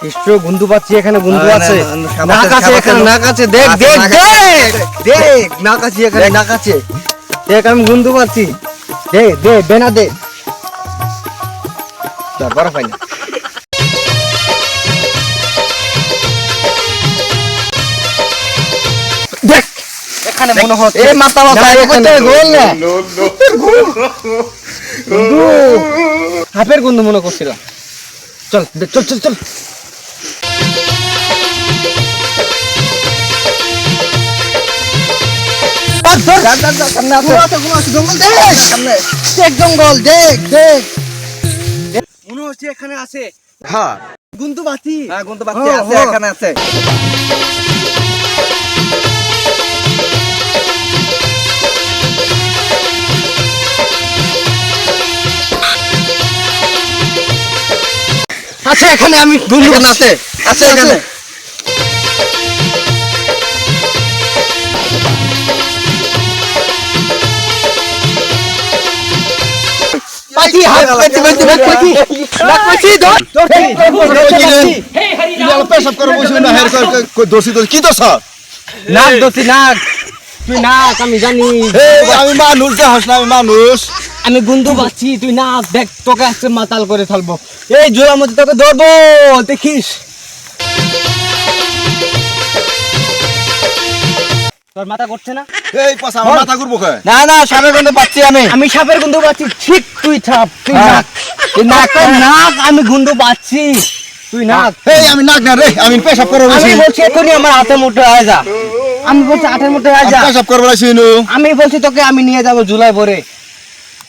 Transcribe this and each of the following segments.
শিষ্য পাচ্ছি এখানে না, আছে। না, না, নাক আছে এখানে নাক আছে দেখ দেখ দেখ দেখ নাক আছে এখানে নাক আছে। দেখ আমি পাচ্ছি। দে দে বেনা দে। পাই না। দেখ। এখানে মনে হচ্ছে এ মাথা মাথা এখানে। গোল না। হাফের গন্ধ মনে করছিলাম। চল চল চল চল। জঙ্গল দেখ। সামনে। দেখ জঙ্গল দেখ দেখ। মনে হচ্ছে এখানে আছে। হ্যাঁ। গুন্তু বাতি হ্যাঁ গুন্তু পারছি হ্যাঁ, আছে হ্যাঁ। এখানে আছে। আছে এখানে আমি এখানে আছে আছে এখানে পাখি হাত পাখি পাখি পাখি নাক পাখি ধর ধর পেশাব করে বসে না হের কর দোষী দোষী কি দোষ নাক দোষি নাক তুই নাক আমি জানি আমি মানুষ দেখাস না আমি মানুষ আমি গুন্দু পাচ্ছি তুই না দেখ তোকে আজকে মাতাল করে ফেলব। এই জোড়ার মধ্যে তোকে ধরবো দেখিস? তোর মাথা করছে না? এই পাশা আমার মাথা ঘুরবো না না সামনে গুনতে পাচ্ছি আমি। আমি সাপের গুন্দু পাচ্ছি ঠিক তুই ছাপ তুই হ্যাঁ। নাক তুই নাক নাক আমি গুন্দু পাচ্ছি। তুই নাক। এই আমি নাক না রে আমি পেশাব করে বসি আমি বলছি এখনই আমার হাতের মুঠে আয় যা। আমি বলছি হাতের মুঠে আয় যা। পেশাব করে নু আমি বলছি তোকে আমি নিয়ে যাব জুলাই ভরে।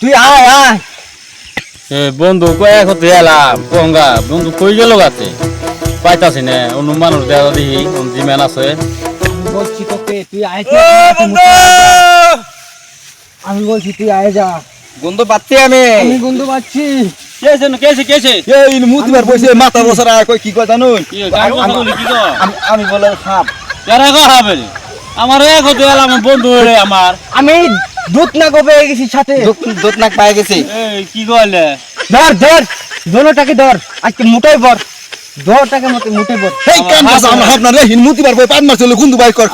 তুই আয় আয়। এ বন্ধু কয়ে হতে এলাম? গঙ্গা বন্ধু কই গেল গাছে পাইতাছি না অন্য মানুষ দেখা দেখি জিমেন আছে? বলছি তোকে তুই আয় আয়। আমি বলছি তুই আয় যা। গুনতে পাচ্ছি আমি। আমি গুন্দু পাচ্ছি। কেছে কেছে কেছে এই মুতিবার বসে মাথা বসার আর কই কি কয় জানো? আমি- বলে সাপ যারা হবে আমার এক হতে এলাম বন্ধু আমার। আমি দুধ না গো পেয়ে গেছি সাথে। দুধ নাক পাই গেছি। কি কইলে ধর ধর দোনোটাকে ধর আজকে মুটাই পর ধরটাকে মুটে মুটে পর এই কান পাশা আমরা রে বই পাঁচ মাস চলে গুন্দু বাই কর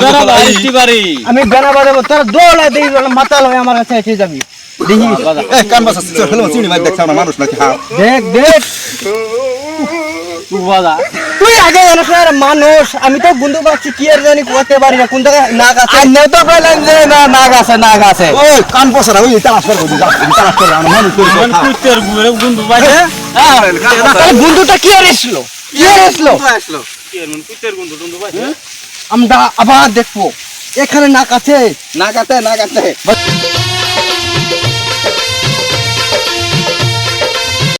বেড়া বাড়ি বাড়ি। আমি বেনা বাজাবো তোরা দৌড়ায় দিই মাতাল হয়ে আমার কাছে এসে যাবি। দেখি। এই ফেলে চিনি মাই দেখছ না মানুষ নাকি হ্যাঁ। দেখ দেখ। বাজা তুই আগে জানিস না মানুষ আমি তো গুন্দু পাচ্ছি কি আর জানি করতে পারি না কোন জায়গায় নাক আছে? আর তো কইলেন যে না নাক আছে নাক আছে। ওই কান ওই মানুষ করি মানে কুত্তের গুরে বন্ধু পাইছে তাহলে গুন্দুটা কি আর এসলো? কি আর এসলো? আসলো। কি আর মানে কুত্তের বন্ধু বন্ধু পাইছে আমরা আবার দেখব এখানে নাক আছে নাক আছে নাক আছে।